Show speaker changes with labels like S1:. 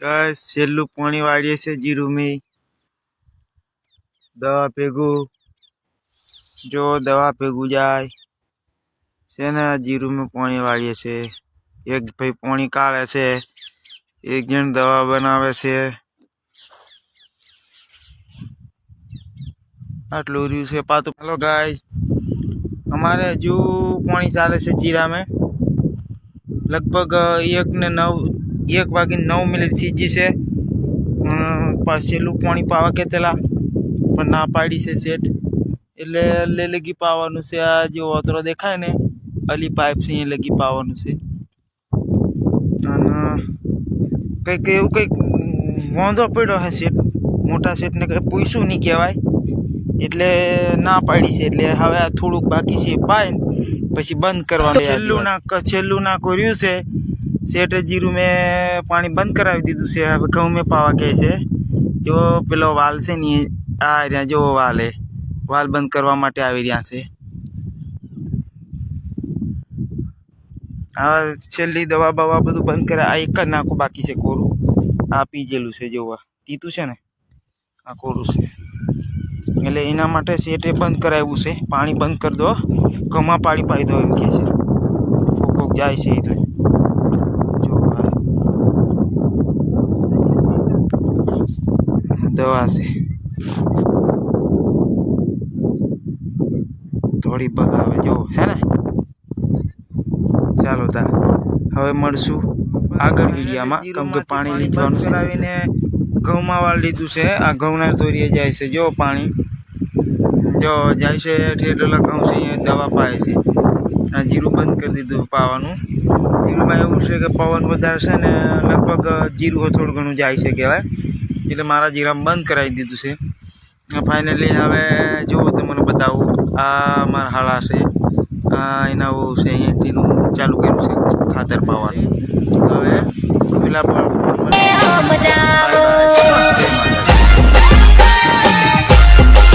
S1: બસ, છેલ્લું પાણી વાળીએ છે જીરું મી દવા ભેગું. જો દવા ભેગું જાય, છે ને જીરું માં પાણી વાળીએ છે. એક ભાઈ પાણી કાઢે છે, એક જણ દવા બનાવે છે. આટલું રહ્યું છે પાતું. હેલો ગાય અમારે હજુ પાણી ચાલે છે જીરામાં. લગભગ એક ને નવ એક વાગે નવ મિનિટ થઈ ગઈ છે. પાછેલું પાણી પાવા કે તેલા પણ ના પાડી છે સેટ એટલે લે લગી પાવાનું છે આ જે ઓતરો દેખાય ને અલી પાઇપ છે એ લગી પાવાનું છે. અને કંઈક એવું કંઈક વાંધો પડ્યો હે સેટ મોટા સેટને કંઈ પૂછ્યું નહીં કહેવાય. એટલે ના પાડી છે એટલે હવે આ થોડુંક બાકી છે. પાય પછી બંધ કરવાનું છેલ્લું ના છેલ્લું ના કર્યું છે. શેઠે જીરું મેં પાણી બંધ કરાવી દીધું છે. હવે ઘઉં મેં પાવા કહે છે. જો પેલો વાલ છે ને આ રહ્યા જેવો વાલ એ. વાલ બંધ કરવા માટે આવી રહ્યા છે. હા છેલ્લી દવા બવા બધું બંધ કરે, આ એક જ નાખું બાકી છે કોરું. આ પીજેલું છે, જોવા. તીતું છે ને? આ કોરું છે. એટલે એના માટે શેઠે બંધ કરાવ્યું છે. પાણી બંધ કરી દો. ઘઉંમાં પાણી પાઈ દો એમ કહે છે. કોક જાય છે એટલે જો આ દવા છે થોડી બગાવે જો, હે ને? ચાલો તા, હવે મળશું આગળ વિડીયામાં. કેમ કે પાણી લીધવાનું કરાવીને ઘઉંમાં વાળ લીધું છે. આ ઘઉંના દોરીએ જાય છે, જો પાણી. જો, જાય છે ઠેરલા ઘઉં છે દવા પાય છે. આ જીરું બંધ કરી દીધું પાવાનું. જીરુંમાં એવું છે કે પવન વધારે છે ને લગભગ જીરું થોડું ઘણું જાય છે કહેવાય. એટલે મારા જીરામાં બંધ કરાવી દીધું છે. ફાઇનલી હવે જુઓ તમને બતાવું, આ મારા હાળા છે, આ એના છે અહીંયાથી ચાલુ કર્યું છે ખાતર પાવા હવે પેલા
S2: મજા